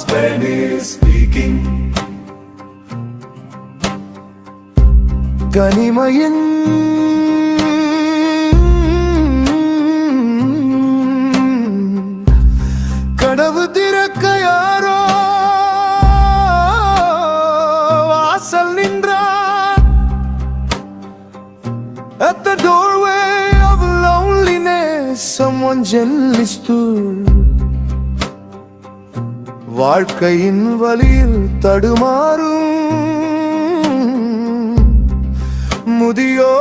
Mohan is speaking. கனிமையின் கடவு திறக்க யாரோ வாசல் நின்றார் At the doorway of loneliness someone gently stood வாழ்க்கையின் வழியில் தடுமாறும் முதியோ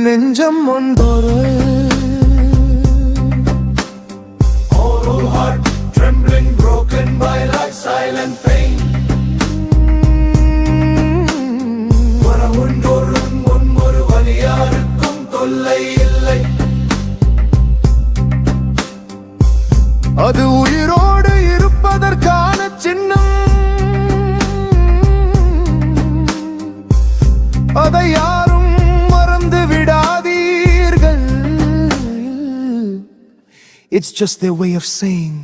நெஞ்சம் ஒன்றொரு அது உயிரோடு இருப்பதற்கான சின்னம் அதை யாரும் மறந்து விடாதீர்கள் it's just the way of saying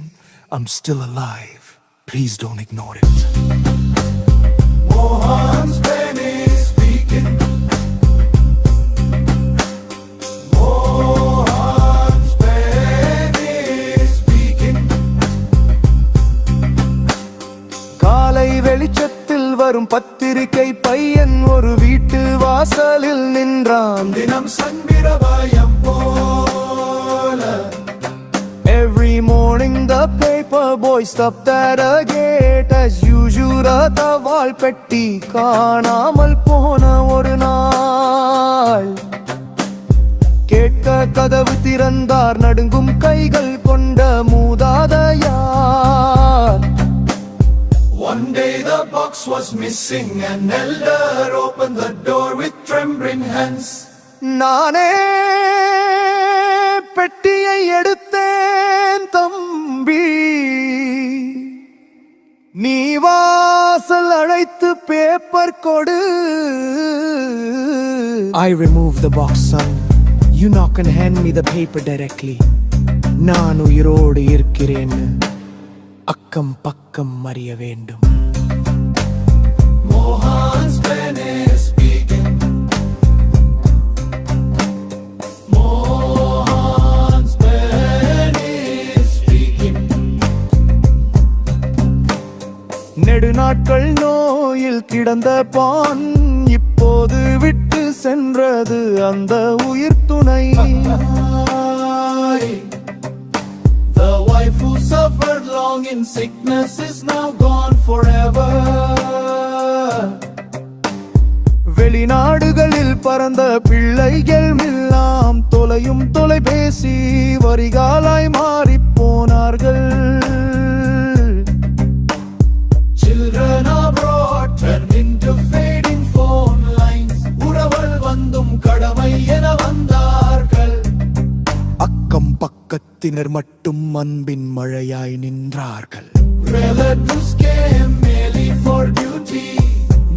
I'm still alive please don't ignore it மோகன் பத்திரிகை பையன் ஒரு வீட்டு வாசலில் நின்றான். தினம் சந்திரபாயம் போல. Every morning the paper boy stopped at a gate. As usual Dhawal பெட்டி காணாமல் போன ஒரு நாள். கேட்க கதவு திறந்தார் நடுங்கும் கைகள் கொண்ட மூதாதையார். One day the box was missing. An elder opened the door with trembling hands. நானே பெட்டியை எடுத்தேன் தம்பி நீ வாசல் அழைத்து பேப்பர் கொடு I remove the box son You knock and hand me the paper directly நான் உயிரோடு இருக்கிறேன்னு அக்கம் பக்கம் அறிய வேண்டும் Mohan's pen is speaking. Mohan's pen is speaking. நெடுநாட்கள் நோயில் கிடந்த பான் இப்போது விட்டு சென்றது அந்த உயிர் துணை suffered in sickness is now gone forever. வெளிநாடுகளில் பறந்த பிள்ளைகள் எல்லாம் தொலையும் தொலைபேசி வரிகாலாய் மாறிப் போனார்கள் பக்கத்தினர் மட்டும் அன்பின் மழையாய் நின்றார்கள் Relatives came merely for duty.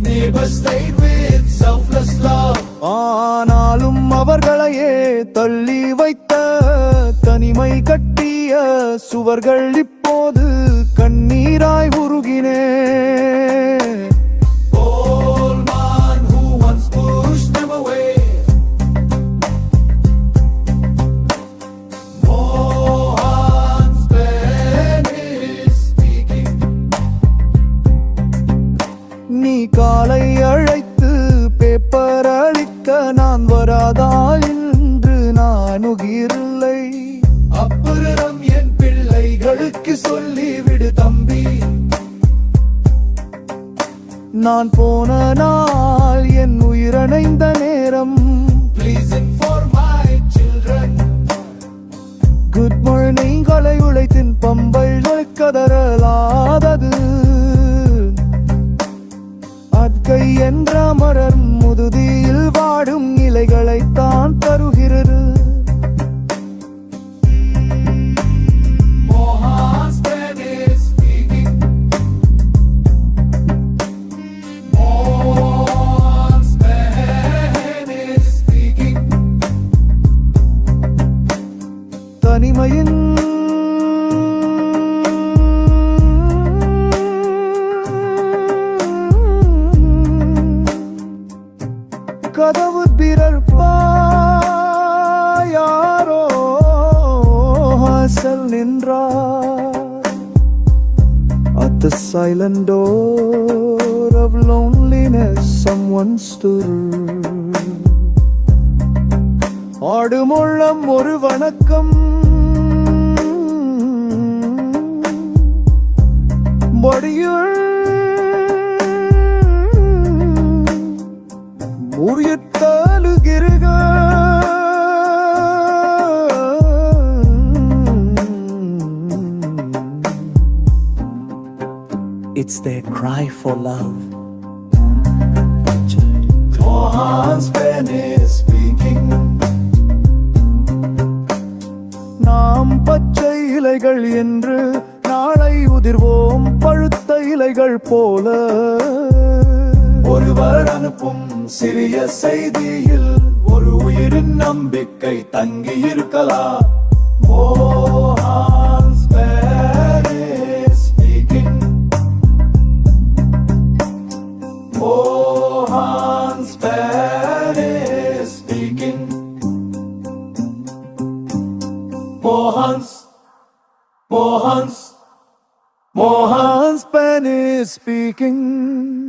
Neighbors stayed with selfless love. ஆனாலும் அவர்களையே தள்ளி வைத்த தனிமை கட்டிய சுவர்கள் இப்போது கண்ணீராய் உருகினே நான் போன நாள் என் உயிரணைந்த நேரம். குட் மார்னிங் கொலை உழைத்தின் பம்பைகள் கதறலாதது. அட்கை என்ற மலர் முதுதியில் வாடும் இலைகளைத்தான் தருகிறது கதவு பிறர்பாயாரோ ஹாசல் நின்றார் At the silent door of loneliness someone stood ஆடு முள்ளம் ஒரு வணக்கம் What do you முறியத்தாலுகிருக It's their cry for love. Mohan's pen is speaking. நாம் பச்சை இலைகள் என்று நாளை உதிர்வோம் பழுத்த இலைகள் போல ஒருவர் அனுப்பும் சிறிய செய்தியில் ஒரு உயிரின் நம்பிக்கை தங்கி இருக்கலாம் Mohan's. Mohan's. Mohan's, Spanish speaking.